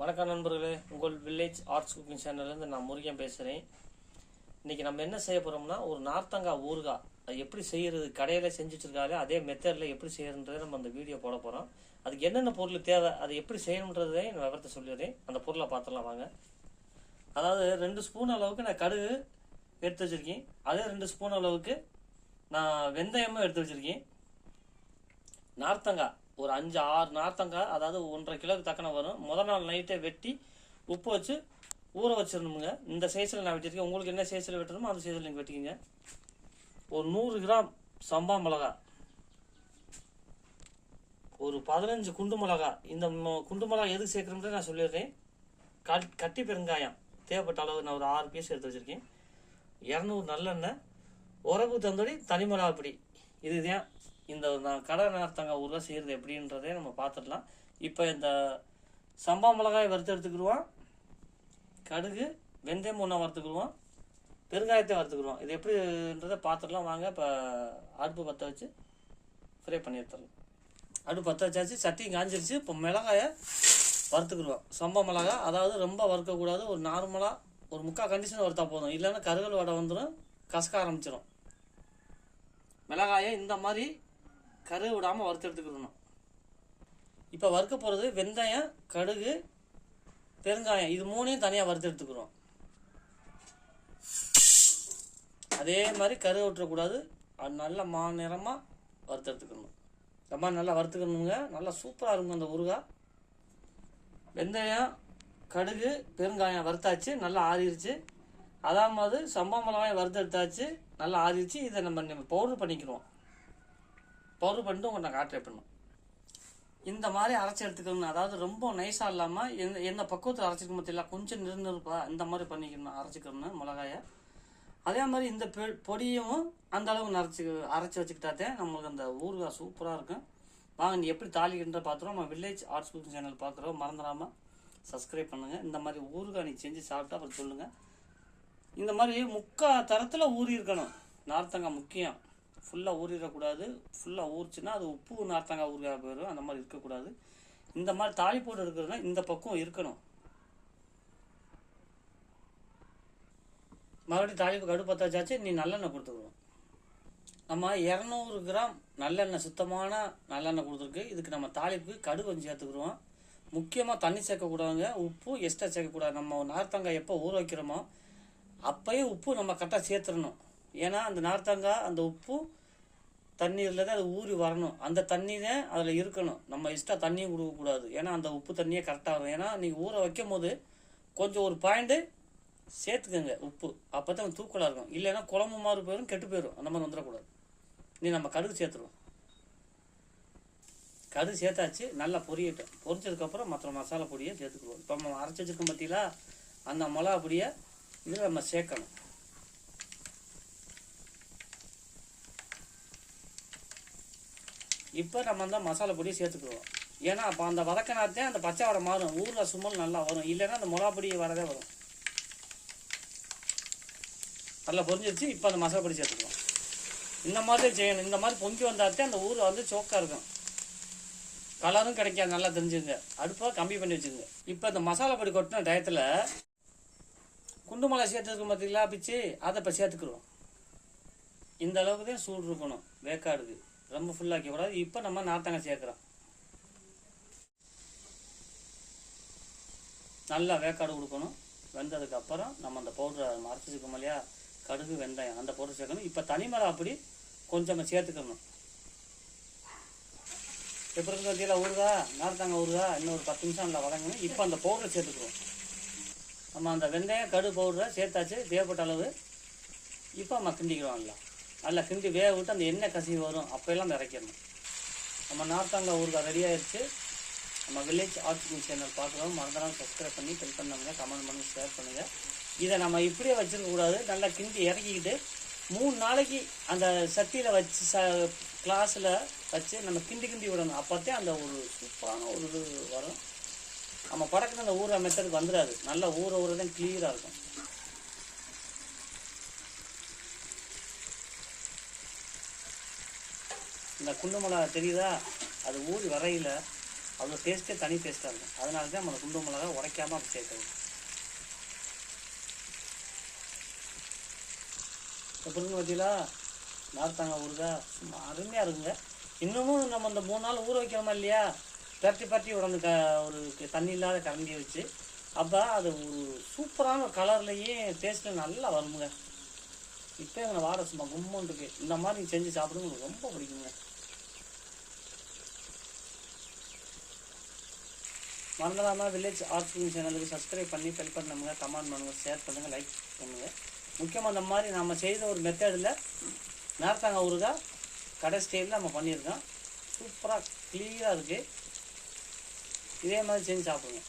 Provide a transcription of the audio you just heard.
வணக்கம் நண்பர்களே. உங்கள் வில்லேஜ் ஆர்ட்ஸ் குக்கிங் சேனல்லேருந்து நான் முருகன் பேசுகிறேன் இன்றைக்கி நம்ம என்ன செய்ய போகிறோம்னா ஒரு நார்த்தங்காய் ஊறுகாய். அது எப்படி செய்கிறது கடையில் செஞ்சு அதே மெத்தடில் எப்படி செய்யறன்றதை நம்ம அந்த வீடியோ போட போகிறோம் அதுக்கு என்னென்ன பொருள் தேவை அதை எப்படி செய்யணுன்றதே நான் விவரத்தை சொல்லிடுறேன். அந்த பொருளை பார்த்துடலாம் வாங்க. அதாவது ரெண்டு ஸ்பூன் அளவுக்கு நான் கடுகு எடுத்து வச்சுருக்கேன். அதே ரெண்டு ஸ்பூன் அளவுக்கு நான் வெந்தயமும் எடுத்து வச்சுருக்கேன். நார்த்தங்காய் ஒரு அஞ்சு ஆறு நார்த்தங்காய் அதாவது ஒன்றரை கிலோக்கு தக்கன வரும். முத நாள் நைட்டே வெட்டி உப்பு வச்சு ஊற வச்சிடணுமுங்க. இந்த சைஸில் நான் வெட்டியிருக்கேன். உங்களுக்கு என்ன சைஸில் வெட்டணுமோ அந்த சைஸில் நீங்கள் வெட்டிக்கிங்க. ஒரு நூறு கிராம் சம்பா மிளகா ஒரு பதினஞ்சு குண்டு மிளகா இந்த குண்டு மிளகா எதுக்கு சேர்க்குறோம்னு நான் சொல்லிடுறேன். கட் கட்டி பெருங்காயம். தேவைப்பட்ட அளவு நான் ஒரு ஆறு பீஸ் எடுத்து வச்சுருக்கேன். இரநூறு நல்லெண்ணெய். உரப்பு தந்தோடி தனி மிளகா பொடி. இதுதான் இந்த நான் கடை நார்த்தங்க ஊரில் செய்கிறது எப்படின்றதே நம்ம பார்த்துடலாம் இப்போ இந்த சம்பா மிளகாய் வறுத்து எடுத்துக்கிடுவோம். கடுகு வெந்தயம் ஒன்றா வறுத்துக்கிடுவோம். பெருங்காயத்தை வறுத்துக்கிடுவோம். இது எப்படின்றதை பார்த்துடலாம் வாங்க இப்போ அடுப்பு பற்ற வச்சு ஃப்ரை பண்ணி எடுத்துடலாம் அடுப்பு பற்ற வச்சாச்சு சட்டி காஞ்சிருச்சு. இப்போ மிளகாயை வறுத்துக்கிடுவோம். சம்பா மிளகாய் அதாவது ரொம்ப வறுக்கக்கூடாது. ஒரு நார்மலாக ஒரு முக்கால் கண்டிஷன் வறுத்தா போதும். இல்லைன்னா கருகல் வடை வந்துடும் கசக்க ஆரம்பிச்சிடும் மிளகாயை இந்த மாதிரி கரு விடாமல் வறுத்து எடுத்துக்கணும். இப்போ வறுக்க போகிறது வெந்தயம் கடுகு பெருங்காயம். இது மூணையும் தனியாக வறுத்து எடுத்துக்கிறோம். அதே மாதிரி கரு விட்டுறக்கூடாது அது நல்ல மா நிறமாக வறுத்து எடுத்துக்கணும். இந்த நல்லா வறுத்துக்கணுங்க. நல்லா சூப்பராக இருக்கும் அந்த ஊறுகாய் வெந்தயம் கடுகு பெருங்காயம் வறுத்தாச்சு. நல்லா ஆறிடுச்சு அதாவது சம்பா மிளகாயம் வறுத்து எடுத்தாச்சு. நல்லா ஆறிடுச்சு இதை நம்ம நம்ம பவுடர் பண்ணிக்கிறோம். பவுடர் பண்ணிட்டு உங்களை நான் காட்டுறேன் பண்ணும் இந்த மாதிரி அரைச்சி எடுத்துக்கணும் அதாவது ரொம்ப நைஸாக இல்லாமல் எந்த எந்த பக்குவத்தில் அரைச்சிருக்க தெரியல கொஞ்சம் நிறுநிறுப்பா இந்த மாதிரி பண்ணிக்கணும் அரைச்சிக்கணும் மிளகாயை. அதே மாதிரி இந்த பொடியும் அந்த அளவுக்கு நரைச்சி அரைச்சி வச்சுக்கிட்டாதே நம்மளுக்கு அந்த ஊறுகாய் சூப்பராக இருக்கும். வாங்க நீ எப்படி தாளிக்கின்ற பார்த்துறோம் நம்ம வில்லேஜ் ஆர்ட்ஸ் குக்கிங் சேனல் பார்க்குறோம் மறந்துடாமல் சப்ஸ்கிரைப் பண்ணுங்கள் இந்த மாதிரி ஊறுகாய் நீ செஞ்சு சாப்பிட்டா அப்புறம் சொல்லுங்கள் இந்த மாதிரி முக்கா தரத்தில் ஊறி இருக்கணும். நார்த்தங்காய் முக்கியம். ஃபுல்லாக ஊறிடக்கூடாது. ஃபுல்லாக ஊறிச்சுன்னா அது உப்பு நார்த்தங்காய் ஊறுகாய் போயிடும் அந்த மாதிரி இருக்கக்கூடாது. இந்த மாதிரி தாலி போட்டு எடுக்கிறதுனா இந்த பக்கம் இருக்கணும். மறுபடியும் தாளிப்பு கடுப்பு பற்ற நீ நல்லெண்ணெய் கொடுத்துக்கணும். நம்ம இரநூறு கிராம் நல்லெண்ணெய் சுத்தமான நல்லெண்ணெய் கொடுத்துருக்கு. இதுக்கு நம்ம தாளிப்புக்கு கடுகு கொஞ்சம் சேர்த்துக்குருவோம் முக்கியமாக தண்ணி சேர்க்கக்கூடாதுங்க. உப்பு எக்ஸ்ட்ரா சேர்க்கக்கூடாது. நம்ம நார்த்தங்காய் எப்போ ஊற வைக்கிறோமோ அப்பயே உப்பு நம்ம கரெக்டாக சேர்த்துடணும். ஏன்னா அந்த நார்த்தங்காய் அந்த உப்பு தண்ணீரில் தான் அது ஊறி வரணும். அந்த தண்ணி தான் அதில் இருக்கணும். நம்ம இஷ்டம் தண்ணியும் கொடுக்கக்கூடாது ஏன்னா அந்த உப்பு தண்ணியே கரெக்டாக வரும். ஏன்னா நீங்கள் ஊற வைக்கும் போது கொஞ்சம் ஒரு பாயிண்ட்டு சேர்த்துக்கோங்க உப்பு. அப்போ தான் தூக்கலாக இருக்கும். இல்லைன்னா குழம்பு மாதிரி போயிடும் கெட்டு போயிடும் அந்த மாதிரி வந்துடக்கூடாது. நீ நம்ம கடுகு சேர்த்துருவோம். கடுகு சேர்த்தாச்சு. நல்லா பொரியட்டும். பொரிச்சதுக்கப்புறம் மற்ற மசாலா பொடியை சேர்த்துக்குவோம். இப்போ நம்ம அரைச்சி வச்சுருக்கோம் பார்த்தீங்களா அந்த மிளகா பொடியை இதில் நம்ம சேர்க்கணும். இப்போ நம்ம அந்த மசாலா பொடியை சேர்த்துக்குவோம் ஏன்னா அப்போ அந்த வதக்கினாத்தே அந்த பச்சை வடை மாறும். ஊரில் சுமல் நல்லா வரும். இல்லைன்னா அந்த மிளகா பொடி வரதே வரும். நல்லா பொரிஞ்சிருச்சு? இப்போ அந்த மசாலா பொடி சேர்த்துக்குவோம் இந்த மாதிரி செய்யணும். இந்த மாதிரி பொங்கி வந்தாத்தே அந்த ஊர் வந்து சோக்காக இருக்கும். கலரும் கிடைக்காது. நல்லா தெரிஞ்சுங்க. அடுப்பாக கம்மி பண்ணி வச்சுருங்க இப்போ இந்த மசாலா பொடி கொட்டின டயத்தில் குண்டு மிளகா சேர்த்துருக்கோம் பார்த்தீங்களா பிச்சு? அதை இப்போ சேர்த்துக்குருவோம் இந்த அளவுக்கு தான் சூடு இருக்கணும். வேக்காடுக்கு. ரொம்ப ஃபுல்லாக கூடாது. இப்போ நம்ம நார்த்தங்காய் சேர்க்குறோம். நல்லா வேக்காடு கொடுக்கணும். வெந்ததுக்கப்புறம் நம்ம அந்த பவுடரை மறைச்சி இல்லையா? கடுகு வெந்தயம் அந்த பவுடர் சேர்க்கணும். இப்போ தனிமலை அப்படி கொஞ்சம் சேர்த்துக்கணும். எப்படி இருக்கும் கீழே ஊறுதா நார்த்தங்காய் ஊறுதா இன்னும் ஒரு பத்து நிமிஷம் நல்லா வதங்கணும். இப்போ அந்த பவுடரை சேர்த்துக்குவோம். நம்ம அந்த வெந்தயம் கடுகு பவுடரை சேர்த்தாச்சு. தேவைப்பட்ட அளவு. இப்போ நம்ம கிண்டிக்கிறோம் எல்லாம் நல்லா கிண்டி வேக விட்டு அந்த எண்ணெய் கசிவு வரும். அப்போயெல்லாம் நிறைக்கணும் நம்ம நார்த்தங்காய் ஊறுகாய் ரெடி ஆயிடுச்சு. நம்ம வில்லேஜ் ஆர்ட்ஸ் சேனல் பார்க்குறோம். மறந்துடாம சப்ஸ்கிரைப் பண்ணி பெல் பண்ணுங்க கமெண்ட் பண்ணி ஷேர் பண்ணுங்கள் இதை நம்ம இப்படியே வச்சுருக்கக்கூடாது நல்லா கிண்டி இறக்கிக்கிட்டு மூணு நாளைக்கு அந்த சட்டியில் வச்சு ச கிளாஸில் வச்சு நம்ம கிண்டி கிண்டி விடணும். அப்போத்தே அந்த ஒரு சூப்பரான ஒரு இது வரும். நம்ம படக்குன்னு அந்த ஊற மெத்தடுக்கு வந்துடாது. நல்லா ஊற ஊற தான் கிளியராக இருக்கும். குண்டு மிளகா தெரியுதா? அது ஊறி வரையில் அவ்வளோ டேஸ்ட்டே தனி டேஸ்ட்டாக இருக்கும் அதனால தான் நம்ம குண்டு மிளகா உடைக்காம அப்படி சேர்க்கறது. எப்படின்னு பார்த்தீங்களா நார்த்தாங்க ஊறுதா. சும்மா அருமையாக இருக்குங்க. இன்னமும் நம்ம இந்த மூணு நாள் ஊற வைக்கிறோமா இல்லையா? பரட்டி பரட்டி உடனே க ஒரு தண்ணி இல்லாத கரண்டி வச்சு அப்போ அது ஒரு சூப்பரான கலர்லேயும் டேஸ்ட்டு நல்லா வருமுங்க. இப்போ எங்களை வாட சும்மா கும்மன் இருக்குது இந்த மாதிரி செஞ்சு சாப்பிடுங்க ரொம்ப பிடிக்குங்க. மறந்துடாமல் வில்லேஜ் ஆர்ட் சேனலுக்கு சப்ஸ்கிரைப் பண்ணி பெல் பண்ணுங்க கமெண்ட் பண்ணுங்கள் ஷேர் பண்ணுங்க லைக் பண்ணுங்கள் முக்கியமாக இந்த மாதிரி நம்ம செய்த ஒரு மெத்தடில் நேரத்தாங்க ஊருகா கடை ஸ்டைலில் நம்ம பண்ணியிருக்கோம். சூப்பராக கிளியராக இருக்குது இதே மாதிரி செஞ்சு சாப்பிடுங்க.